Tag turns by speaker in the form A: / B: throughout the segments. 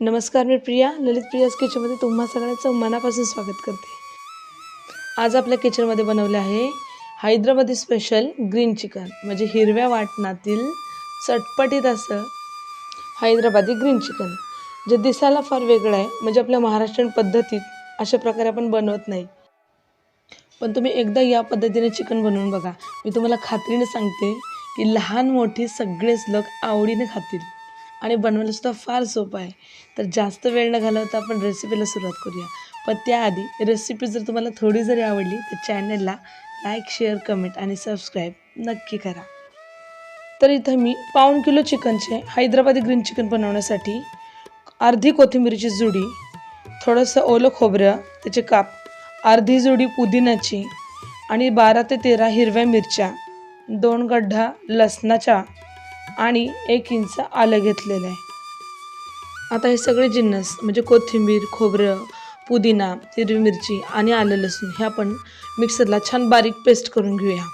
A: नमस्कार मी प्रिया ललित प्रियाज किचनमध्ये तुम्हा सगळ्यांचं मनापासून स्वागत करते. आज आपल्या किचनमध्ये बनवले आहे हैदराबादी स्पेशल ग्रीन चिकन म्हणजे हिरव्या वाटणातील चटपटीत असं हैदराबादी ग्रीन चिकन जे दिसायला फार वेगळं आहे म्हणजे आपल्या महाराष्ट्रीयन पद्धतीत अशा प्रकारे आपण बनवत नाही. पण तुम्ही एकदा या पद्धतीने चिकन बनवून बघा. मी तुम्हाला खात्रीने सांगते की लहान मोठी सगळेच लोक आवडीने खातील. आणि बनवायलासुद्धा फार सोपं आहे. तर जास्त वेळ न घालवता आपण रेसिपीला सुरुवात करूया. पण त्याआधी रेसिपी जर तुम्हाला थोडी जरी आवडली तर चॅनलला लाईक शेअर कमेंट आणि सबस्क्राईब नक्की करा. तर इथं मी पाऊण किलो चिकनचे हैदराबादी ग्रीन चिकन बनवण्यासाठी अर्धी कोथिंबीरची जुडी थोडंसं ओलं खोबरं त्याचे काप अर्धी जुडी पुदिन्याची आणि बारा ते तेरा हिरव्या मिरच्या दोन गड्ढा लसणाच्या आणि एक इंच आलं घेतलेलं आहे. आता हे सगळे जिन्नस म्हणजे कोथिंबीर खोबरं पुदिना हिरवी मिरची आणि आलं लसूण हे आपण मिक्सरला छान बारीक पेस्ट करून घेऊया.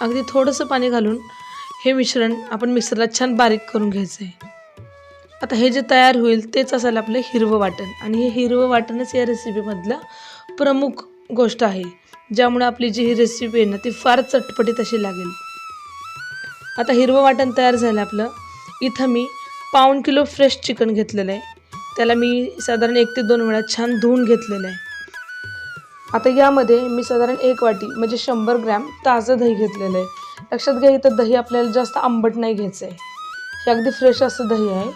A: अगदी थोडंसं पाणी घालून हे मिश्रण आपण मिक्सरला छान बारीक करून घ्यायचं आहे. आता हे जे तयार होईल तेच असेल आपलं हिरवं वाटण. आणि हे हिरवं वाटणच या रेसिपीमधलं प्रमुख गोष्ट आहे. ज्यामुळे आपली जी ही रेसिपी आहे ना ती फार चटपटीत अशी लागेल. आता हिरवं वाटण तयार झालं आपलं. इथं मी पाऊण किलो फ्रेश चिकन घेतलेलं आहे. त्याला मी साधारण एक ते दोन वेळा छान धुवून घेतलेलं आहे. आता यामध्ये मी साधारण एक वाटी म्हणजे शंभर ग्रॅम ताजं दही घेतलेलं आहे. लक्षात घ्या इथं दही आपल्याला जास्त आंबट नाही घ्यायचं आहे हे अगदी फ्रेश असं दही आहे.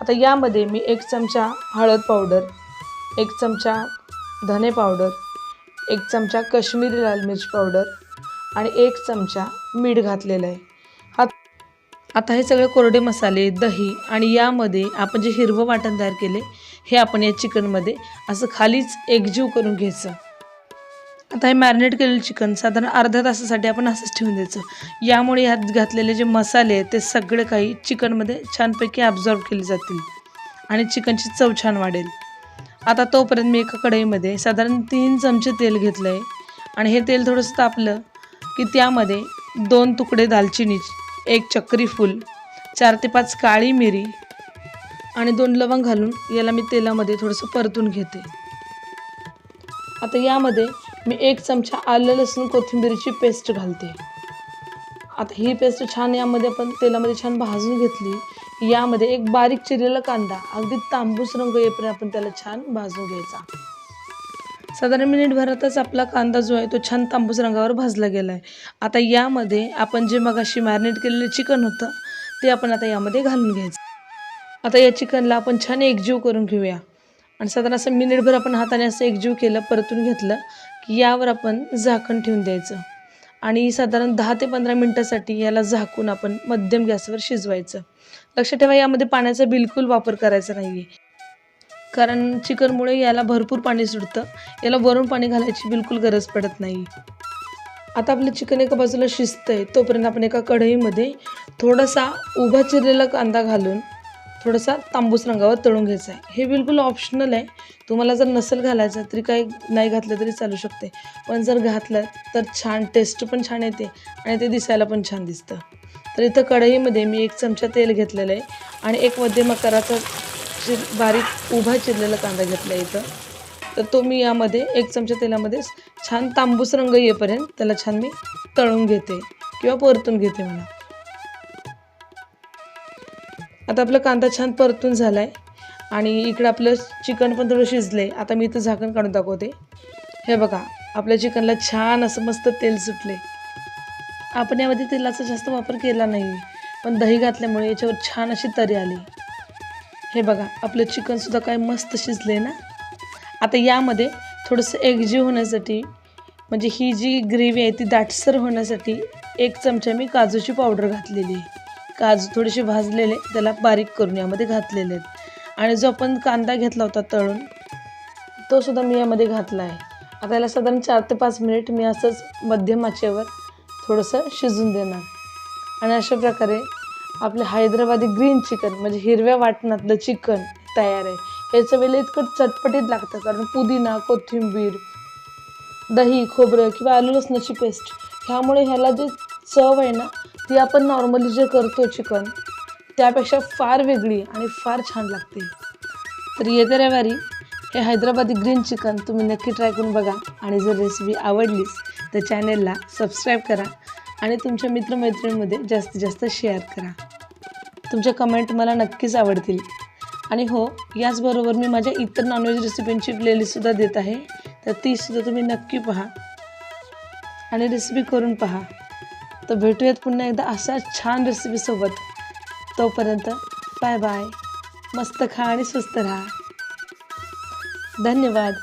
A: आता यामध्ये मी एक चमचा हळद पावडर एक चमचा धने पावडर एक चमचा कश्मीरी लाल मिर्च पावडर आणि एक चमचा मीठ घातलेलं आहे. आता हे सगळे कोरडे मसाले दही आणि यामध्ये आपण जे हिरवं वाटण तयार केले हे आपण या चिकनमध्ये असं खालीच एकजीव करून घ्यायचं. आता हे मॅरिनेट केलेलं चिकन साधारण अर्ध्या तासासाठी आपण असंच ठेवून द्यायचं. यामुळे ह्यात घातलेले जे मसाले आहेत ते सगळे काही चिकनमध्ये छानपैकी ॲब्झॉर्ब केले जातील आणि चिकनची चव छान वाढेल. आता तोपर्यंत मी एका कढईमध्ये साधारण तीन चमचे तेल घेतलं आहे आणि हे तेल थोडंसं तापलं की त्यामध्ये दोन तुकडे दालचिनी एक चक्री फूल चार ते पाच काळी मिरी आणि दोन लवंग घालून याला मी तेलामध्ये थोडंसं परतून घेते. आता यामध्ये मी एक चमचा आलं लसूण कोथिंबीरची पेस्ट घालते. आता ही पेस्ट छान यामध्ये आपण तेलामध्ये छान भाजून घेतली. यामध्ये एक बारीक चिरलेला कांदा अगदी तांबूस रंग येईपर्यंत आपण त्याला छान भाजून घ्यायचा. साधारण मिनिटभरातच आपला कांदा जो आहे तो छान तांबूस रंगावर भाजला गेला आहे आता यामध्ये आपण जे मगाशी मॅरिनेट केलेलं चिकन होतं ते आपण आता यामध्ये घालून घ्यायचं. आता या चिकनला आपण छान एकजीव करून घेऊया. आणि साधारण असं मिनिटभर आपण हाताने असं एकजीव केलं परतून घेतलं की यावर आपण झाकण ठेवून द्यायचं. आणि साधारण दहा ते पंधरा मिनटासाठी याला झाकून आपण मध्यम गॅसवर शिजवायचं. लक्षात ठेवा यामध्ये पाण्याचा बिलकुल वापर करायचा नाही आहे कारण चिकनमुळे याला भरपूर पाणी सुटतं. याला वरून पाणी घालायची बिलकुल गरज पडत नाही. आता आपलं चिकन एका बाजूला शिजतं आहे तोपर्यंत आपण एका कढईमध्ये थोडासा उभा चिरलेला कांदा घालून थोडासा तांबूस रंगावर तळून घ्यायचा आहे. हे बिलकुल ऑप्शनल आहे. तुम्हाला जर नसेल घालायचं तरी काही नाही घातलं तरी चालू शकते. पण जर घातलं तर छान टेस्ट पण छान येते आणि ते दिसायला पण छान दिसतं. तर इथं कढईमध्ये मी एक चमचा तेल घेतलेलं आहे आणि एक मध्यम आकाराचा चिर बारीक उभा चिरलेला कांदा घेतला आहे इथं. तर तो मी यामध्ये एक चमचा तेलामध्ये छान तांबूस रंग येईपर्यंत त्याला छान मी तळून घेते किंवा परतून घेते मला आता आपला कांदा छान परतून झाला आहे आणि इकडं आपलं चिकन पण थोडं शिजलं आहे आता मी इथं झाकण काढून दाखवते. हे बघा आपल्या चिकनला छान असं मस्त तेल सुटले आपण यामध्ये तेलाचा जास्त वापर केला नाही पण दही घातल्यामुळे याच्यावर छान अशी तरी आली. हे बघा आपलं चिकनसुद्धा काय मस्त शिजलं आहे ना? आता यामध्ये थोडंसं एकजीव होण्यासाठी म्हणजे ही जी ग्रेव्ही आहे ती दाटसर होण्यासाठी एक चमचा मी काजूची पावडर घातलेली आहे. काजू थोडेसे भाजलेले त्याला बारीक करून यामध्ये घातलेले आहेत. आणि जो आपण कांदा घेतला होता तळून तोसुद्धा मी यामध्ये घातला आहे. आता याला साधारण चार ते पाच मिनिट मी असंच मध्यम आचेवर थोडंसं शिजून देणार. आणि अशा प्रकारे आपले हैदराबादी ग्रीन चिकन म्हणजे हिरव्या वाटणातलं चिकन तयार आहे. ह्याचं वेळेला इतकं चटपटीत लागतं कारण पुदिना कोथिंबीर दही खोबरं किंवा आलू लसणाची पेस्ट ह्यामुळे ह्याला जे चव आहे ना ती आपण नॉर्मली जे करतो चिकन त्यापेक्षा फार वेगळी आणि फार छान लागते. तर येत्या रविवारी हे हैदराबादी ग्रीन चिकन तुम्ही नक्की ट्राय करून बघा. आणि जर रेसिपी आवडलीच तर चॅनेलला सबस्क्राईब करा. आणि तुमच्या मित्रमैत्रिणींमध्ये जास्तीत जास्त शेअर करा. तुमच्या कमेंट मला नक्कीच आवडतील. आणि हो याचबरोबर मी माझ्या इतर नॉनव्हेज रेसिपींची प्लेलिस्टसुद्धा देत आहे. तर तीसुद्धा तुम्ही नक्की पहा. आणि रेसिपी करून पहा. तर भेटूयात पुन्हा एकदा अशा छान रेसिपीसोबत तोपर्यंत बाय बाय मस्त खा आणि स्वस्त राहा. धन्यवाद.